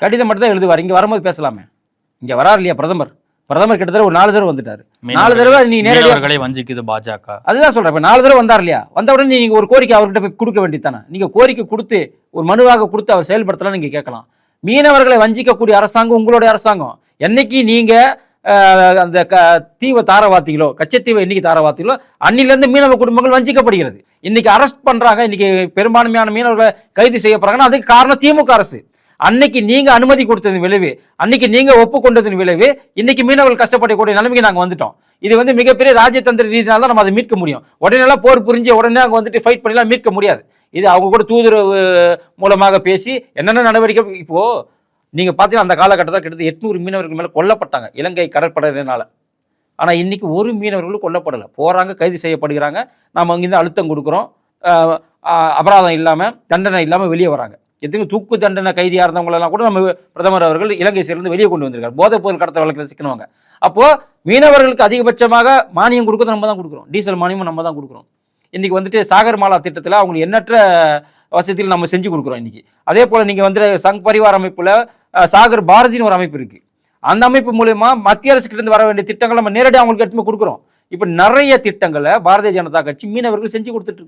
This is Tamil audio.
கடிதம் மட்டும் தான் எழுதுவார். இங்கே வரும்போது பேசலாமே. இங்கே வரார் இல்லையா பிரதமர்? பிரதமர் கிட்டத்தட்ட ஒரு நாலு தடவை வந்துட்டாரு. நாலு தடவை நீ நேரடியாக வஞ்சிக்குது பாஜக. அதுதான் சொல்றேன். இப்ப நாலு தடவை வந்தார் இல்லையா? வந்த உடனே நீங்க ஒரு கோரிக்கை அவர்கிட்ட போய் கொடுக்க வேண்டியதானே நீங்க கோரிக்கை கொடுத்து ஒரு மனுவாக கொடுத்து அவர் செயல்படுத்தலாம் நீங்க கேட்கலாம். மீனவர்களை வஞ்சிக்கக்கூடிய அரசாங்கம் உங்களுடைய அரசாங்கம். என்னைக்கு நீங்க அஹ், அந்த க தீவை தாரவாத்திகளோ கச்சத்தீவை என்னைக்கு தாரவாத்திகளோ அன்னிலிருந்து மீனவ குடும்பங்கள் வஞ்சிக்கப்படுகிறது. இன்னைக்கு அரெஸ்ட் பண்றாங்க இன்னைக்கு பெரும்பான்மையான மீனவர்களை கைது செய்யப்படுறாங்கன்னா அதுக்கு காரணம் திமுக அரசு. அன்னைக்கு நீங்க அனுமதி கொடுத்ததன் விளைவு அன்னைக்கு நீங்க ஒப்புக்கொண்டதன் விளைவு இன்னைக்கு மீனவர்கள் கஷ்டப்படக்கூடிய நிலைமைக்கு நாங்க வந்துட்டோம். இது வந்து மிகப்பெரிய ராஜதந்திர ரீதியினால தான் நம்ம அதை மீட்க முடியும். உடனே போர் புரிஞ்சு உடனே அங்கே வந்துட்டு ஃபைட் பண்ணிலாம் மீட்க முடியாது. இது அவங்க கூட தூதுறவு மூலமாக பேசி என்னென்ன நடவடிக்கை இப்போ நீங்க பார்த்தீங்கன்னா அந்த காலகட்டத்தில் கிட்டத்தட்ட எட்நூறு மீனவர்கள் மேல கொல்லப்பட்டாங்க இலங்கை கடற்படையினால ஆனா இன்னைக்கு ஒரு மீனவர்களும் கொல்லப்படலை. போறாங்க கைது செய்யப்படுகிறாங்க. நாம் அங்கிருந்து அழுத்தம் கொடுக்குறோம். அபராதம் இல்லாமல் தண்டனை இல்லாமல் வெளியே வராங்க. எத்தனை தூக்கு தண்டனை கைதியாக இருந்தவங்களெல்லாம் கூட நம்ம பிரதமர் அவர்கள் இலங்கை சேர்ந்து வெளியே கொண்டு வந்திருக்காரு. போதைப் பொருள் கடத்த வழக்கில் சிக்கினவங்க. அப்போது மீனவர்களுக்கு அதிகபட்சமாக மானியம் கொடுக்கறது நம்ம தான் கொடுக்குறோம். டீசல் மானியமும் நம்ம தான் கொடுக்குறோம். இன்றைக்கி வந்துட்டு சாகர் மாலா திட்டத்தில் அவங்களுக்கு எண்ணற்ற வசதியில் நம்ம செஞ்சு கொடுக்குறோம் இன்றைக்கி அதே போல் நீங்கள் வந்து சங் பரிவார் அமைப்பில் சாகர் பாரதின்னு ஒரு அமைப்பு இருக்குது அந்த அமைப்பு மூலயமா மத்திய அரசுக்கிட்டேருந்து இருந்து வர வேண்டிய திட்டங்களை நம்ம நேரடியாக அவங்களுக்கு எடுத்து கொடுக்குறோம். இப்போ நிறைய திட்டங்களை பாரதிய ஜனதா கட்சி மீனவர்கள் செஞ்சு கொடுத்துட்டு